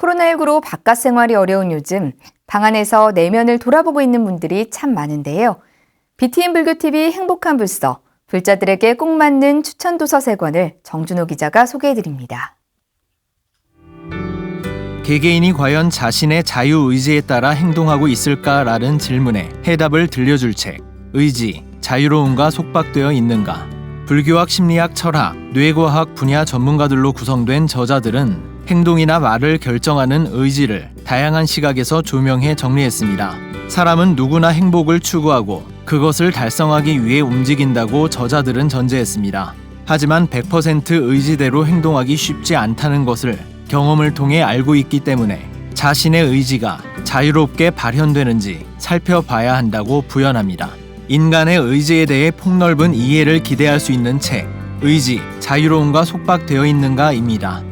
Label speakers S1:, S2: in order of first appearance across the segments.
S1: 코로나19로 바깥 생활이 어려운 요즘 방 안에서 내면을 돌아보고 있는 분들이 참 많은데요. BTN 불교TV 행복한 불서, 불자들에게 꼭 맞는 추천 도서 세 권을 정준호 기자가 소개해드립니다.
S2: 개개인이 과연 자신의 자유 의지에 따라 행동하고 있을까라는 질문에 해답을 들려줄 책 의지 자유로움과 속박되어 있는가 불교학 심리학 철학 뇌과학 분야 전문가들로 구성된 저자들은 행동이나 말을 결정하는 의지를 다양한 시각에서 조명해 정리했습니다. 사람은 누구나 행복을 추구하고 그것을 달성하기 위해 움직인다고 저자들은 전제했습니다. 하지만 100% 의지대로 행동하기 쉽지 않다는 것을 경험을 통해 알고 있기 때문에 자신의 의지가 자유롭게 발현되는지 살펴봐야 한다고 부연합니다. 인간의 의지에 대해 폭넓은 이해를 기대할 수 있는 책, 의지, 자유로움과 속박되어 있는가입니다.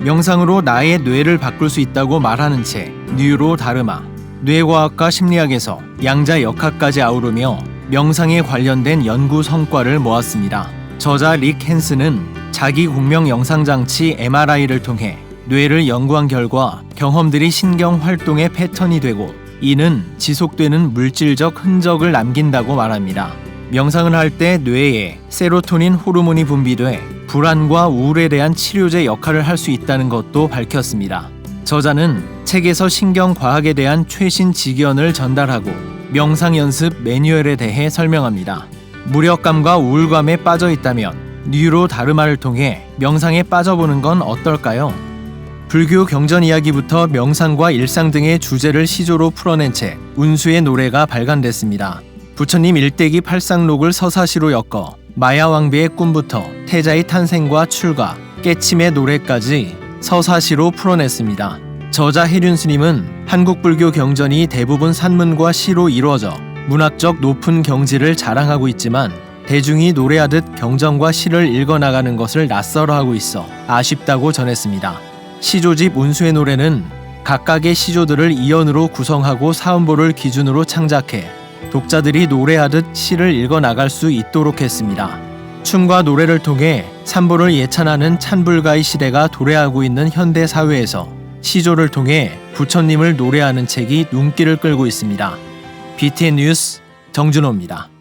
S2: 명상으로 나의 뇌를 바꿀 수 있다고 말하는 책, 뉴로 다르마. 뇌과학과 심리학에서 양자 역학까지 아우르며 명상에 관련된 연구 성과를 모았습니다. 저자 릭 헨스는 자기 공명 영상 장치 MRI를 통해 뇌를 연구한 결과 경험들이 신경 활동의 패턴이 되고 이는 지속되는 물질적 흔적을 남긴다고 말합니다. 명상을 할 때 뇌에 세로토닌 호르몬이 분비돼 불안과 우울에 대한 치료제 역할을 할 수 있다는 것도 밝혔습니다. 저자는 책에서 신경 과학에 대한 최신 지견을 전달하고 명상 연습 매뉴얼에 대해 설명합니다. 무력감과 우울감에 빠져 있다면 뉴로 다르마를 통해 명상에 빠져보는 건 어떨까요? 불교 경전 이야기부터 명상과 일상 등의 주제를 시조로 풀어낸 책 운수의 노래가 발간됐습니다. 부처님 일대기 팔상록을 서사시로 엮어 마야 왕비의 꿈부터 태자의 탄생과 출가, 깨침의 노래까지 서사시로 풀어냈습니다. 저자 혜륜 스님은 한국 불교 경전이 대부분 산문과 시로 이루어져 문학적 높은 경지를 자랑하고 있지만 대중이 노래하듯 경전과 시를 읽어나가는 것을 낯설어하고 있어 아쉽다고 전했습니다. 시조집 운수의 노래는 각각의 시조들을 이연으로 구성하고 사음보를 기준으로 창작해 독자들이 노래하듯 시를 읽어 나갈 수 있도록 했습니다. 춤과 노래를 통해 산보를 예찬하는 찬불가의 시대가 도래하고 있는 현대 사회에서 시조를 통해 부처님을 노래하는 책이 눈길을 끌고 있습니다. BTN 뉴스 정준호입니다.